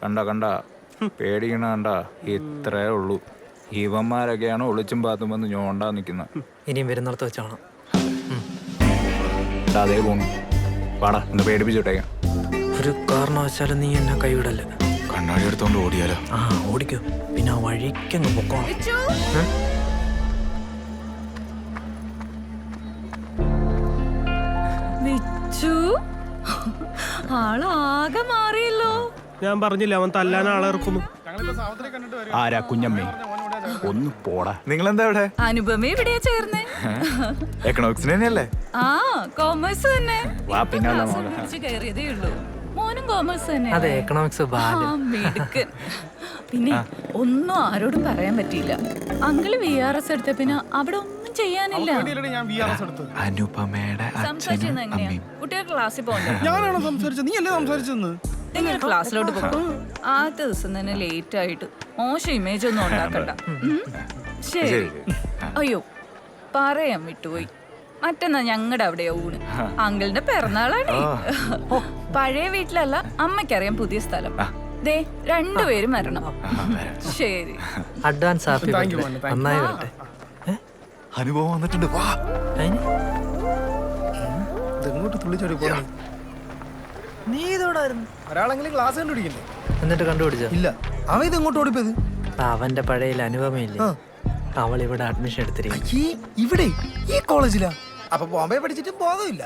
കണ്ട കണ്ട. പേടിക്കണ കണ്ട. ഇത്രേ ഉള്ളൂ. ഇവന്മാരൊക്കെയാണ് ഒളിച്ചും പാത്തും വന്ന് ഞോണ്ടാ നിക്കുന്ന ഇനിയും വരുന്നിടത്ത് വെച്ചാണ് അതേ പോണു പാടാ ഒന്ന് പേടിപ്പിച്ചോട്ടേക്കാം ഒരു കാരണവശാലും നീ എന്നെ കൈവിടല്ല? കണ്ണാടി എടുത്തോണ്ട് ഓടിയാലോ? ആ ഓടിക്കോ. പിന്നെ ആ വഴിക്കങ്ങ് പൊക്കോണം വിച്ചു. ആളാകെ മാറിയല്ലോ ഞാൻ പറഞ്ഞില്ല അവൻ തല്ലാൻ ആളെ ഇറക്കുന്നു ആരാ കുഞ്ഞമ്മേ? ഒന്ന് പോടാ. നിങ്ങൾ എന്താ ഇവിടെ? അനുപമ എവിടെയാ ചേർന്നേ? എക്കണോമിക്സ് തന്നെയല്ലേ? ആ കോമേഴ്സ് തന്നെ. വാ പിന്നെ കയറിയതേ ഉള്ളൂ. മോനും കോമേഴ്സ് തന്നെ. അതെ എക്കണോമിക്സ് മിടുക്കൻ. പിന്നെ ഒന്നും ആരോടും പറയാൻ പറ്റിയില്ല. അങ്കിൾ വി ആർ എസ് എടുത്ത പിന്നെ അവിടെ ഒന്നും ചെയ്യാനില്ല. അനുപമയുടെ കുട്ടികൾ ക്ലാസ്സിൽ പോകണ്ടേ? ഞാനാണോ സംസാരിച്ചത്? നീ അല്ലേ സംസാരിച്ചെന്ന് നിങ്ങൾ ക്ലാസ്സിലോട്ട് പോകും ആദ്യത്തെ ദിവസം തന്നെ ലേറ്റ് ആയിട്ട് മോശം ഇമേജ് ഒന്നും ഉണ്ടാക്കണ്ട. ഉം? ശരി. അയ്യോ പറയാൻ വിട്ടുപോയി. മറ്റന്നാ ഞങ്ങളുടെ അവിടെയാ ഊണ്. അങ്കിളിന്റെ പിറന്നാളാണേ. പഴയ വീട്ടിലല്ല അമ്മയ്ക്കറിയാം പുതിയ സ്ഥലം. ദേ രണ്ടുപേരും വരണം. ശരി. അഡ്വാൻസ് ഹാപ്പി നന്നായി വരട്ടെ? അനുഭവം വന്നിട്ടുണ്ട്. വാ. അതിന്? ഇതെങ്ങോട്ട് തുള്ളിച്ചാടി പോകണം നീ ഇതോടായിരുന്നു ഒരാളെങ്കിലും ക്ലാസ് കണ്ടുപിടിക്കില്ലേ എന്നിട്ട് കണ്ടുപിടിച്ചോ? ഇല്ല. അവൻ ഇത് എങ്ങോട്ട് ഓടിപ്പോയത്? അവന്റെ പഴയ അനുപമയില്ലേ അവൾ ഇവിടെ അഡ്മിഷൻ എടുത്തിരിക്കും ഈ ഇവിടെ? ഈ കോളേജിലാ അപ്പൊ ബോംബെ പഠിച്ചിട്ടും ബോധമില്ല.